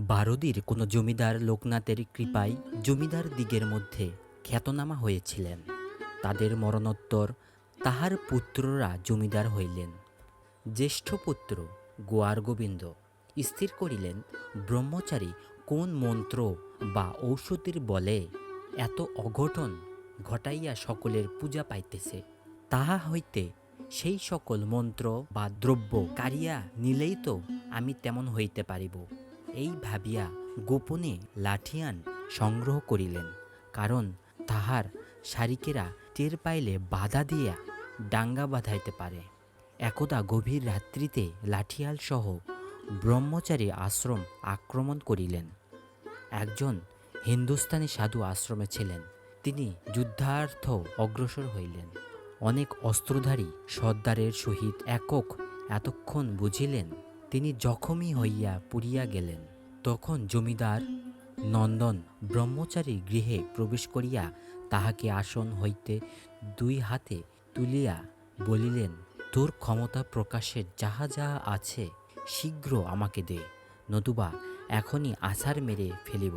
বারদির কোনো জমিদার লোকনাথের কৃপায় জমিদার দিগের মধ্যে খ্যাতনামা হয়েছিলেন। তাদের মরণোত্তর তাহার পুত্ররা জমিদার হইলেন। জ্যেষ্ঠ পুত্র গোয়ার গোবিন্দ স্থির করিলেন, ব্রহ্মচারী, কোন মন্ত্র বা ঔষধির বলে এত অঘটন ঘটাইয়া সকলের পূজা পাইতেছে? তাহা হইতে সেই সকল মন্ত্র বা দ্রব্য কারিয়া নিলেই তো আমি তেমন হইতে পারিব। এই ভাবিয়া গোপনে লাঠিয়ান সংগ্রহ করিলেন, কারণ তাহার শারিকেরা টের পাইলে বাধা দিয়া ডাঙ্গা বাঁধাইতে পারে। একদা গভীর রাত্রিতে লাঠিয়াল সহ ব্রহ্মচারী আশ্রম আক্রমণ করিলেন। একজন হিন্দুস্তানি সাধু আশ্রমে ছিলেন, তিনি যুদ্ধার্থ অগ্রসর হইলেন। অনেক অস্ত্রধারী সর্দারের সহিত একক এতক্ষণ বুঝিলেন তিনি জখমই হইয়া পুড়িয়া গেলেন, তখন জমিদার নন্দন ব্রহ্মচারী গৃহে প্রবেশ করিয়া তাহাকে আসন হইতে দুই হাতে তুলিয়া বলিলেন, তোর ক্ষমতা প্রকাশের যাহা যাহা আছে, শীঘ্র আমাকে দে, নতুবা এখনই আছার মেরে ফেলিব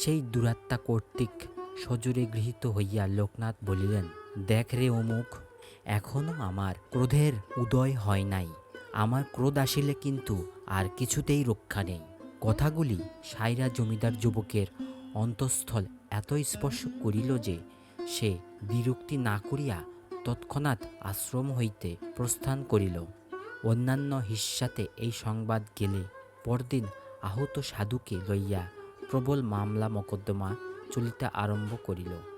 সেই দুরাত্মা কর্তৃক সজোরে গৃহীত হইয়া লোকনাথ বলিলেন, দেখ রে অমুক, এখনও আমার ক্রোধের উদয় হয় নাই। আমার ক্রোধ আসিলে কিন্তু আর কিছুতেই রক্ষা নেই। কথাগুলি সাইরা জমিদার যুবকের অন্তঃস্থল এত স্পর্শ করিল যে সে বিরক্তি না করিয়া তৎক্ষণাৎ আশ্রম হইতে প্রস্থান করিল। অন্যান্য হিস্সাতে এই সংবাদ গেলে পরদিন আহত সাধুকে লইয়া প্রবল মামলা মকদ্দমা চলিতে আরম্ভ করিল।